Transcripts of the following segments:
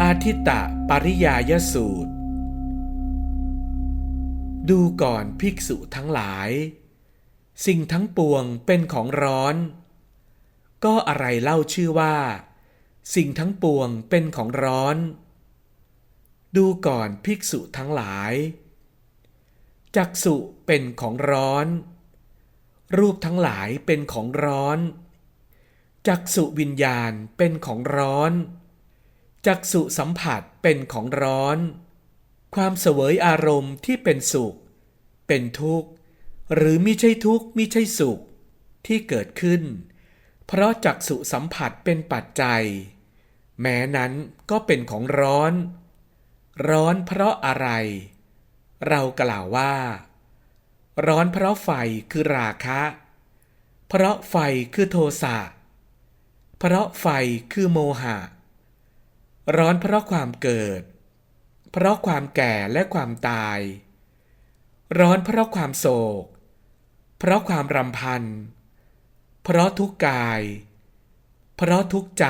อาทิตตะปริยายสูตร ดูก่อนภิกษุทั้งหลาย สิ่งทั้งปวงเป็นของร้อน ก็อะไรเล่าชื่อว่า สิ่งทั้งปวงเป็นของร้อน ดูก่อนภิกษุทั้งหลาย จักสุเป็นของร้อน รูปทั้งหลายเป็นของร้อน จักสุวิญญาณเป็นของร้อน จักสุสัมผัสเป็นของร้อน ความเสวยอารมณ์ที่เป็นสุข เป็นทุกข์ หรือมิใช่ทุกข์มิใช่สุข ที่เกิดขึ้น เพราะจักสุสัมผัสเป็นปัจจัย แม้นั้นก็เป็นของร้อน ร้อนเพราะอะไร เรากล่าวว่า ร้อนเพราะไฟคือราคะ เพราะไฟคือโทสะ เพราะไฟคือโมหะ ร้อนเพราะความเกิด เพราะความแก่และความตาย ร้อนเพราะความโศก เพราะความรำพัน เพราะทุกข์กาย เพราะทุกข์ใจ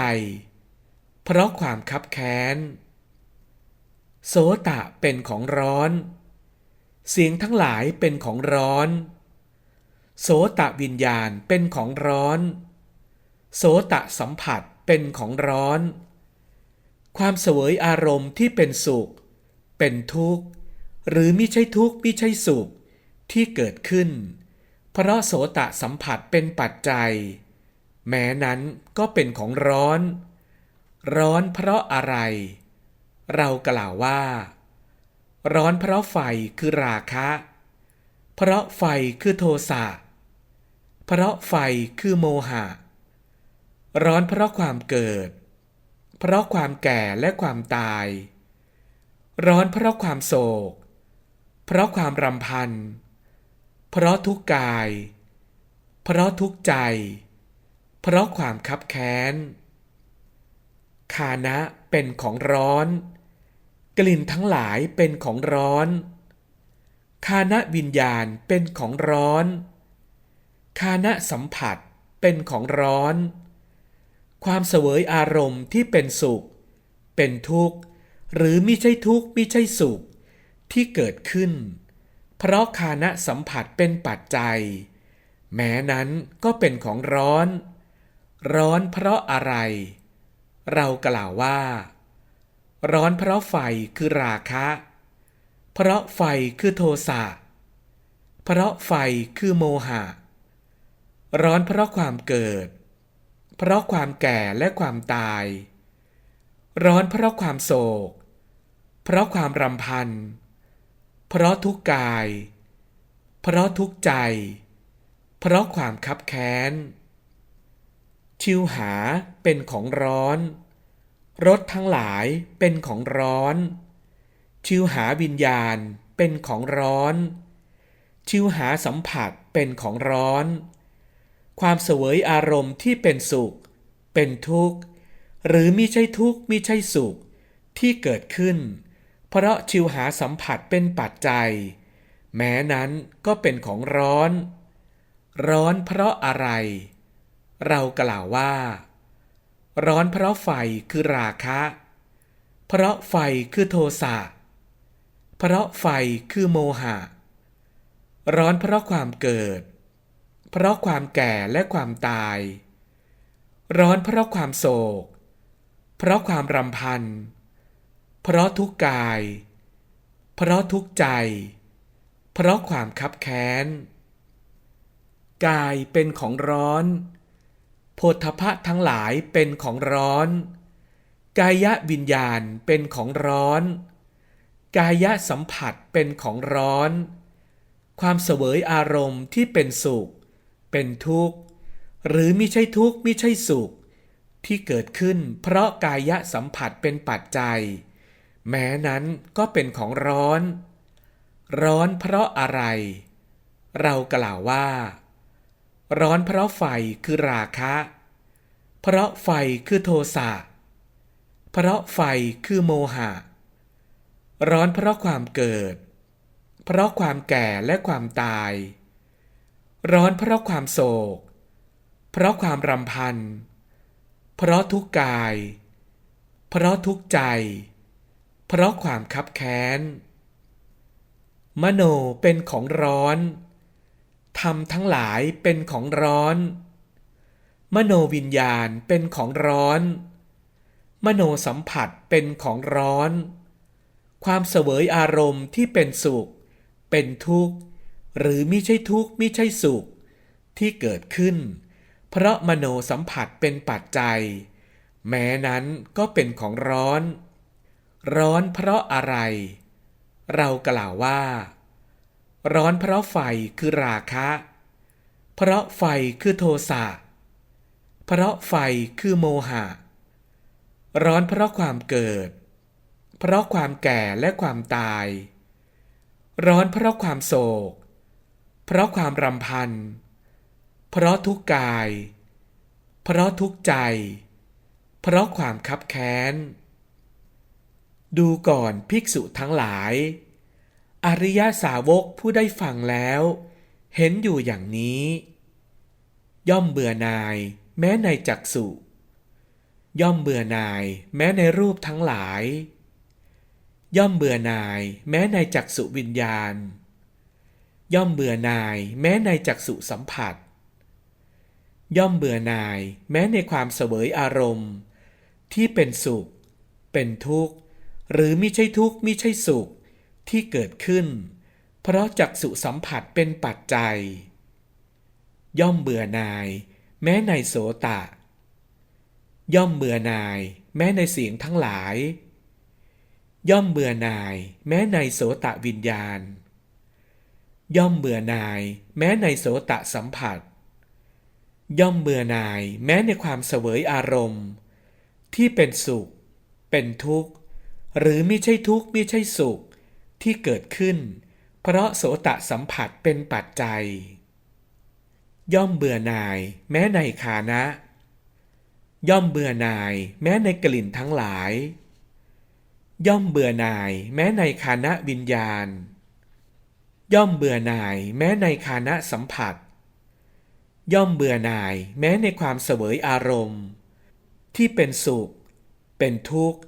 เพราะความคับแค้น โสตะเป็นของร้อน เสียงทั้งหลายเป็นของร้อน โสตะวิญญาณเป็นของร้อน โสตะสัมผัสเป็นของร้อน ความเสวยอารมณ์ที่เป็นสุข เป็นทุกข์ หรือมิใช่ทุกข์มิใช่สุขที่เกิดขึ้น เพราะโสตะสัมผัสเป็นปัจจัย แม้นั้นก็เป็นของร้อน ร้อนเพราะอะไร เรากล่าวว่า ร้อนเพราะไฟคือราคะ เพราะไฟคือโทสะเพราะไฟคือโมหะ ร้อนเพราะความเกิด เพราะความแก่และความตาย ร้อนเพราะความโศก เพราะความรำพัน เพราะทุกข์กาย เพราะทุกข์ใจ เพราะความคับแค้น คานะเป็นของร้อน กลิ่นทั้งหลายเป็นของร้อน คานะวิญญาณเป็นของร้อน คานะสัมผัสเป็นของร้อน ความเสวยอารมณ์ที่เป็นสุข เป็นทุกข์ หรือมิใช่ทุกข์มิใช่สุข ที่เกิดขึ้น เพราะคานะสัมผัสเป็นปัจจัย แม้นั้นก็เป็นของร้อน ร้อนเพราะอะไร เรากล่าวว่า ร้อนเพราะไฟคือราคะ เพราะไฟคือโทสะเพราะไฟคือโมหะ ร้อนเพราะความเกิด เพราะความแก่และความตาย ร้อนเพราะความโศก เพราะความรำพัน เพราะทุกข์กาย เพราะทุกข์ใจ เพราะความคับแค้น ชิวหาเป็นของร้อนรสทั้งหลายเป็นของร้อน ชิวหาวิญญาณเป็นของร้อน ชิวหาสัมผัสเป็นของร้อน ความเสวยอารมณ์ที่เป็นสุข เป็นทุกข์ หรือมิใช่ทุกข์มิใช่สุขที่เกิดขึ้น เพราะชิวหาสัมผัสเป็นปัจจัย แม้นั้นก็เป็นของร้อน ร้อนเพราะอะไร เรากล่าวว่า ร้อนเพราะไฟคือราคะ เพราะไฟคือโทสะเพราะไฟคือโมหะ ร้อนเพราะความเกิด เพราะความแก่และความตาย ร้อนเพราะความโศก เพราะความรำพัน เพราะทุกข์กาย เพราะทุกข์ใจ เพราะความคับแค้น กายเป็นของร้อนโพธพะทั้งหลายเป็นของร้อน กายะวิญญาณเป็นของร้อน กายะสัมผัสเป็นของร้อน ความเสวยอารมณ์ที่เป็นสุข เป็นทุกข์ หรือมิใช่ทุกข์มิใช่สุข ที่เกิดขึ้นเพราะกายะสัมผัสเป็นปัจจัย แม้นั้นก็เป็นของร้อน ร้อนเพราะอะไร เรากล่าวว่า ร้อนเพราะไฟคือราคะ เพราะไฟคือโทสะเพราะไฟคือโมหะ ร้อนเพราะความเกิด เพราะความแก่และความตาย ร้อนเพราะความโศก เพราะความรำพัน เพราะทุกข์กาย เพราะทุกข์ใจ เพราะความคับแค้น มโนเป็นของร้อนธรรมทั้งหลายเป็นของร้อน มโนวิญญาณเป็นของร้อน มโนสัมผัสเป็นของร้อน ความเสวยอารมณ์ที่เป็นสุข เป็นทุกข์ หรือมิใช่ทุกข์มิใช่สุข ที่เกิดขึ้น เพราะมโนสัมผัสเป็นปัจจัย แม้นั้นก็เป็นของร้อน ร้อนเพราะอะไร เรากล่าวว่า ร้อนเพราะไฟคือราคะ เพราะไฟคือโทสะเพราะไฟคือโมหะ ร้อนเพราะความเกิด เพราะความแก่และความตาย ร้อนเพราะความโศก เพราะความรำพัน เพราะทุกข์กาย เพราะทุกข์ใจ เพราะความคับแค้น ดูก่อนภิกษุทั้งหลาย อริยสาวกผู้ได้ฟังแล้ว เห็นอยู่อย่างนี้ ย่อมเบื่อนายแม้ในจักสุย่อมเบื่อนายแม้ในรูปทั้งหลาย ย่อมเบื่อนายแม้ในจักสุวิญญาณ ย่อมเบื่อนายแม้ในจักสุสัมผัส ย่อมเบื่อนายแม้ในความเสวยอารมณ์ ที่เป็นสุข เป็นทุกข์ หรือมิใช่ทุกข์มิใช่สุขที่เกิดขึ้น เพราะจักสุสัมผัสเป็นปัจจัย ย่อมเบื่อนาย แม้ในโสตะ ย่อมเบื่อนาย แม้ในเสียงทั้งหลาย ย่อมเบื่อนาย แม้ในโสตะวิญญาณ ย่อมเบื่อหน่าย แม้ในโสตะสัมผัส ย่อมเบื่อหน่าย แม้ในความเสวยอารมณ์ ที่เป็นสุข เป็นทุกข์ หรือมิใช่ทุกข์มิใช่สุข ที่เกิดขึ้น เพราะโสตะสัมผัสเป็นปัจจัย ย่อมเบื่อหน่าย แม้ในคานะ ย่อมเบื่อหน่าย แม้ในกลิ่นทั้งหลาย ย่อมเบื่อหน่าย แม้ในคานะวิญญาณ ย่อมเบื่อหน่ายแม้ในคานะสัมผัส ย่อมเบื่อหน่ายแม้ในความเสวยอารมณ์ ที่เป็นสุข เป็นทุกข์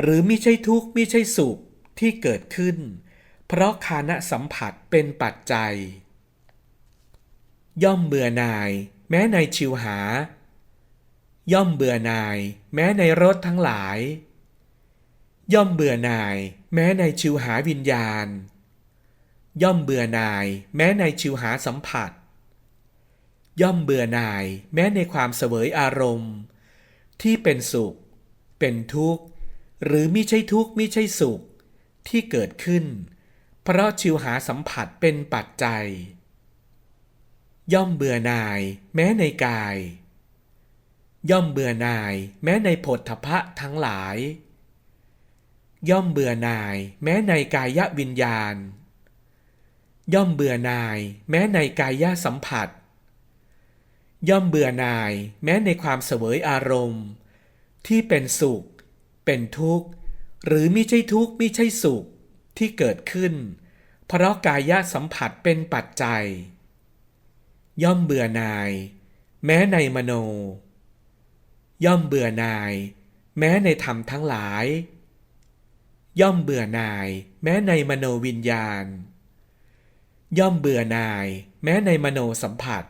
หรือมิใช่ทุกข์มิใช่สุขที่เกิดขึ้น เพราะคานะสัมผัสเป็นปัจจัย ย่อมเบื่อหน่ายแม้ในชิวหา ย่อมเบื่อหน่ายแม้ในรสทั้งหลาย ย่อมเบื่อหน่ายแม้ในชิวหาวิญญาณ ย่อมเบื่อหน่าย แม้ในชิวหาสัมผัส ย่อมเบื่อหน่าย แม้ในความเสวยอารมณ์ ที่เป็นสุข เป็นทุกข์ หรือมิใช่ทุกข์มิใช่สุข ที่เกิดขึ้น เพราะชิวหาสัมผัสเป็นปัจจัย ย่อมเบื่อหน่าย แม้ในกาย ย่อมเบื่อหน่าย แม้ในผลทพะทั้งหลาย ย่อมเบื่อหน่าย แม้ในกายวิญญาณ ย่อมเบื่อหน่าย แม้ในกายสัมผัส ย่อมเบื่อหน่าย แม้ในความเสวยอารมณ์ ที่เป็นสุข เป็นทุกข์ หรือมิใช่ทุกข์มิใช่สุขที่เกิดขึ้น เพราะกายสัมผัสเป็นปัจจัย ย่อมเบื่อหน่าย แม้ในมโน ย่อมเบื่อหน่าย แม้ในธรรมทั้งหลาย ย่อมเบื่อหน่าย แม้ในมโนวิญญาณ ย่อมเบื่อนาย แม้ในมโนสัมผัส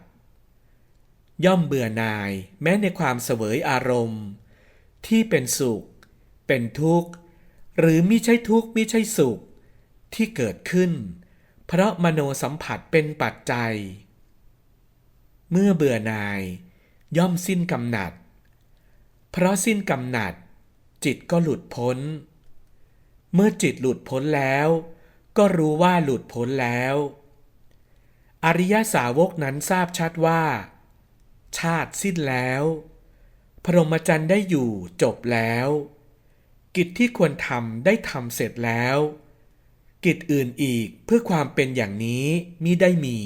ย่อมเบื่อนาย แม้ในความเสวยอารมณ์ ที่เป็นสุข เป็นทุกข์ หรือมิใช่ทุกข์มิใช่สุข ที่เกิดขึ้น เพราะมโนสัมผัสเป็นปัจจัย เมื่อเบื่อนาย ย่อมสิ้นกำหนัด เพราะสิ้นกำหนัด จิตก็หลุดพ้น เมื่อจิตหลุดพ้นแล้วก็รู้ว่าหลุดพ้นแล้ว อริยสาวกนั้นทราบชัดว่า ชาติสิ้นแล้ว พรหมจรรย์ได้อยู่จบแล้ว กิจที่ควรทำได้ทำเสร็จแล้ว กิจอื่นอีกเพื่อความเป็นอย่างนี้มิได้มี